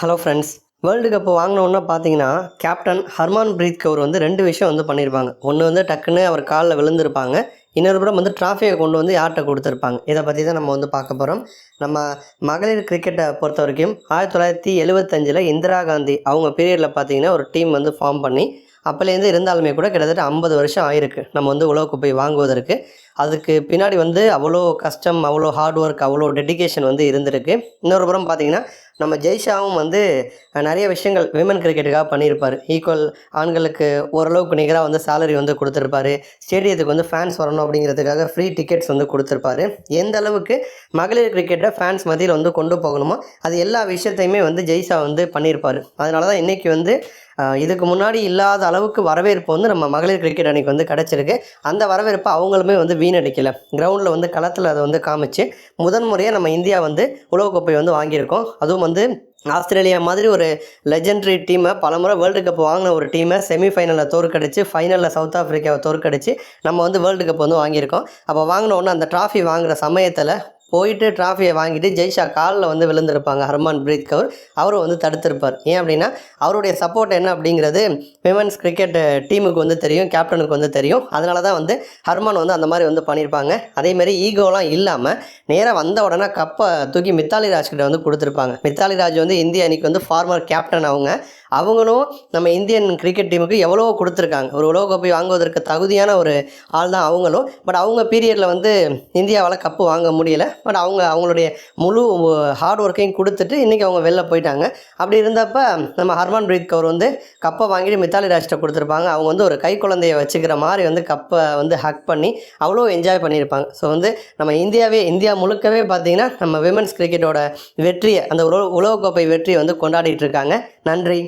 Hello friends world cup வாங்கினோன்னா பார்த்தீங்கன்னா captain Harman breath Kaur வந்து ரெண்டு விஷயம் வந்து பண்ணியிருப்பாங்க. ஒன்று வந்து டக்குன்னு அவர் காலில் விழுந்திருப்பாங்க. இன்னொரு புறம் வந்து டிராஃபியை கொண்டு வந்து யார்கிட்ட கொடுத்துருப்பாங்க. இதை பற்றி தான் நம்ம வந்து பார்க்க போகிறோம் நம்ம மகளிர் கிரிக்கெட்டை பொறுத்த வரைக்கும் ஆயிரத்தி தொள்ளாயிரத்தி எழுபத்தஞ்சில் இந்திரா காந்தி அவங்க பீரியடில் பார்த்தீங்கன்னா ஒரு டீம் வந்து ஃபார்ம் பண்ணி அப்போலேருந்து இருந்தாலுமே கூட கிட்டத்தட்ட ஐம்பது வருஷம் ஆயிருக்கு. நம்ம வந்து உலகக்கோப்பை வாங்குவதற்கு. அதுக்கு பின்னாடி வந்து அவ்வளோ கஷ்டம் அவ்வளோ ஹார்ட் ஒர்க் அவ்வளோ டெடிகேஷன் வந்து இருந்திருக்கு. இன்னொரு புறம் பார்த்தீங்கன்னா நம்ம ஜெய்ஷாவும் வந்து நிறைய விஷயங்கள் விமன் கிரிக்கெட்டுக்காக பண்ணியிருப்பார். ஈக்குவல் ஆண்களுக்கு ஓரளவுக்கு நிகராக வந்து சேலரி வந்து கொடுத்துருப்பாரு. ஸ்டேடியத்துக்கு வந்து ஃபேன்ஸ் வரணும் அப்படிங்கிறதுக்காக ஃப்ரீ டிக்கெட்ஸ் வந்து கொடுத்துருப்பாரு. எந்த அளவுக்கு மகளிர் கிரிக்கெட்டை ஃபேன்ஸ் மத்தியில் வந்து கொண்டு போகணுமோ அது எல்லா விஷயத்தையுமே வந்து ஜெய்ஷா வந்து பண்ணியிருப்பார். அதனால தான் இன்றைக்கி வந்து இதுக்கு முன்னாடி இல்லாத அளவுக்கு வரவேற்பு வந்து நம்ம மகளிர் கிரிக்கெட் அணிக்கு வந்து கிடச்சிருக்கு. அந்த வரவேற்பை அவங்களுமே வந்து வீணடிக்கலை. கிரவுண்டில் வந்து களத்தில் அதை வந்து காமிச்சு முதன்முறையாக நம்ம இந்தியா வந்து உலகக்கோப்பை வந்து வாங்கியிருக்கோம். அதுவும் வந்து ஆஸ்திரேலியா மாதிரி ஒரு லெஜெண்டரி டீமை பலமுறை வேர்ல்டு கப் வாங்கின ஒரு டீமை செமிஃபைனலில் தோற்கடிச்சு ஃபைனலில் சவுத் ஆஃப்ரிக்காவை தோற்கடிச்சு நம்ம வந்து வேர்ல்டு கப் வந்து வாங்கியிருக்கோம். அப்போ வாங்கினோடனே அந்த ட்ராஃபி வாங்குகிற சமயத்தில் போயிட்டு ட்ராஃபியை வாங்கிட்டு ஜெய்ஷா காலில் வந்து விழுந்திருப்பாங்க. ஹர்மான் பிரீத் கவுர். அவரும் வந்து தடுத்திருப்பார். ஏன் அப்படின்னா அவருடைய சப்போர்ட் என்ன அப்படிங்கிறது விமன்ஸ் கிரிக்கெட் டீமுக்கு வந்து தெரியும் கேப்டனுக்கு வந்து தெரியும். அதனால தான் வந்து ஹர்மான் வந்து அந்த மாதிரி வந்து பண்ணியிருப்பாங்க. அதேமாரி ஈகோலாம் இல்லாமல் நேராக வந்த உடனே கப்பை தூக்கி மித்தாலி ராஜ்கிட்ட வந்து கொடுத்துருப்பாங்க. மித்தாலி ராஜ் வந்து இந்திய அணிக்கு வந்து ஃபார்மர் கேப்டன் அவங்க. அவங்களும் நம்ம இந்தியன் கிரிக்கெட் டீமுக்கு எவ்வளோ கொடுத்துருக்காங்க. ஒரு உலகக்கோப்பை வாங்குவதற்கு தகுதியான ஒரு ஆள் தான் அவங்களும். பட் அவங்க பீரியடில் வந்து இந்தியாவால் கப்பு வாங்க முடியல. பட் அவங்க அவங்களுடைய முழு ஹார்ட் ஒர்க்கையும் கொடுத்துட்டு இன்றைக்கி அவங்க வெளில போயிட்டாங்க. அப்படி இருந்தப்ப நம்ம ஹர்மான் பிரீத் கவுர் வந்து கப்பை வாங்கிட்டு மித்தாலி ராஜ்கிட்ட கொடுத்துருப்பாங்க. அவங்க வந்து ஒரு கை குழந்தைய வச்சுக்கிற மாதிரி வந்து கப்பை வந்து ஹக் பண்ணி அவ்வளோ என்ஜாய் பண்ணியிருப்பாங்க. ஸோ வந்து நம்ம இந்தியாவே இந்தியா முழுக்கவே பார்த்தீங்கன்னா நம்ம விமன்ஸ் கிரிக்கெட்டோட வெற்றியை அந்த உலக உலகக்கோப்பை வெற்றியை வந்து கொண்டாடிட்டு இருக்காங்க. நன்றி.